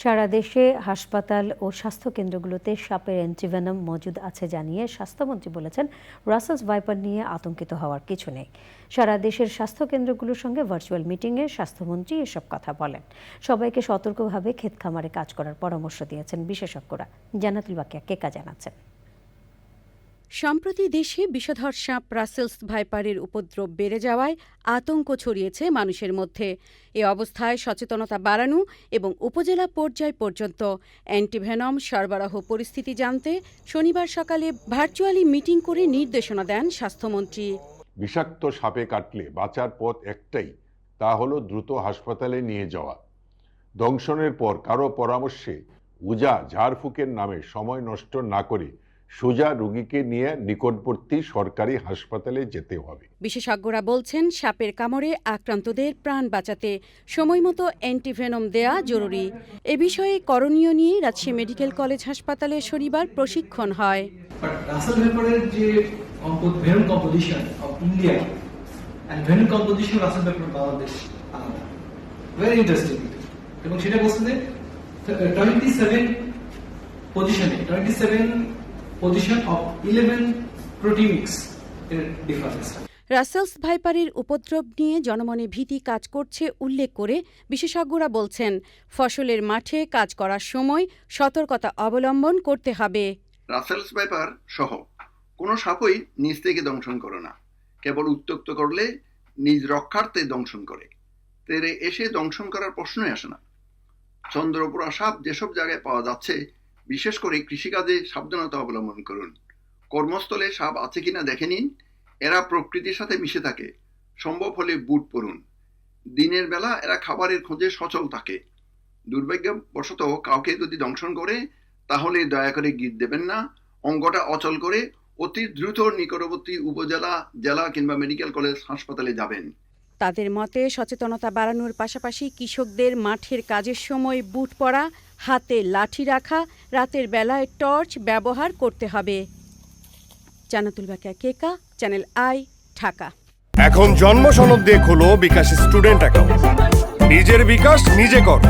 সারা দেশে হাসপাতাল ও স্বাস্থ্যকেন্দ্রগুলোতে সাপের অ্যান্টিভেনম মজুদ আছে জানিয়ে স্বাস্থ্যমন্ত্রী বলেছেন, রাসেলস ভাইপার নিয়ে আতঙ্কিত হওয়ার কিছু নেই। সারা দেশের স্বাস্থ্যকেন্দ্রগুলোর সঙ্গে ভার্চুয়াল মিটিংয়ে স্বাস্থ্যমন্ত্রী এসব কথা বলেন। সবাইকে সতর্কভাবে ক্ষেত খামারে কাজ করার পরামর্শ দিয়েছেন বিশেষজ্ঞরা। জানাতুল বাকিয়া, কেকা জানাচ্ছেন। সম্প্রতি দেশে বিষধর সাপ রাসেলস ভাইপারের উপদ্রব বেড়ে যাওয়ায় আতঙ্ক ছড়িয়েছে মানুষের মধ্যে। এ অবস্থায় সচেতনতা বাড়ানো এবং উপজেলা পর্যায় পর্যন্ত অ্যান্টিভেনম সরবরাহ পরিস্থিতি জানতে শনিবার সকালে ভার্চুয়ালি মিটিং করে নির্দেশনা দেন স্বাস্থ্যমন্ত্রী। বিষাক্ত সাপে কাটলে বাঁচার পথ একটাই, তা হলো দ্রুত হাসপাতালে নিয়ে যাওয়া। দংশনের পর কারও পরামর্শে উজা ঝাড়ফুঁকের নামে সময় নষ্ট না করে সোজা রোগীকে নিয়ে নিকটবর্তী সরকারি হাসপাতালে যেতে হবে। বিশেষজ্ঞরা বলছেন সাপের কামড়ে আক্রান্তদের প্রাণ বাঁচাতে সময়মতো অ্যান্টিভেনম দেয়া জরুরি। এ বিষয়ে করণীয় নিয়ে রাজশাহী মেডিকেল কলেজ হাসপাতালে শনিবার প্রশিক্ষণ হয়। যে venom composition of India and venom composition Russell paper Bangladesh আলাদা। ভেরি ইন্টারেস্টিং এবং সেটা বলছে যে টোয়েন্টি সেভেন পজিশনে twenty seven position of eleven proteomics এর ডিফারেন্স রাসেলস ভাইপারের উপদ্রব নিয়ে জনমনে ভীতি কাজ করছে উল্লেখ করে বিশেষজ্ঞরা বলছেন ফসলের মাঠে কাজ করার সময় সতর্কতা অবলম্বন করতে হবে। রাসেলস ভাইপার সহ কোনো সাপই নিজ থেকে দংশন করে না। কেবল উত্তক্ত করলে নিজ রক্ষার্থে দংশন করে। তেরে এসে দংশন করার প্রশ্নই আসে না। চন্দ্রপুরা সাপ যেসব জায়গায় পাওয়া যাচ্ছে বিশেষ করে কৃষিকাজে সাবধানতা অবলম্বন করুন। কর্মস্থলে সাপ আছে কিনা দেখে নিন। এরা প্রকৃতির সাথে মিশে থাকে। সম্ভব হলে বুট পরুন। দিনের বেলা এরা খাবারের খোঁজে সচল থাকে। দুর্ভাগ্যবশত কাউকে যদি দংশন করে, তাহলে দয়া করে গিট দেবেন না। অঙ্গটা অচল করে অতি দ্রুত নিকটবর্তী উপজেলা, জেলা কিংবা মেডিকেল কলেজ হাসপাতালে যাবেন। তাদের মতে সচেতনতা বাড়ানোর পাশাপাশি কৃষকদের মাঠের কাজের সময় বুট পরা, হাতে লাঠি রাখা রাতের বেলায় টর্চ ব্যবহার করতে হবে। Jannatul Bakiya Keka channel I, Dhaka. এখন জন্ম সনদ দিয়ে খোলো বিকাশ স্টুডেন্ট অ্যাকাউন্ট। নিজের বিকাশ নিজে কর।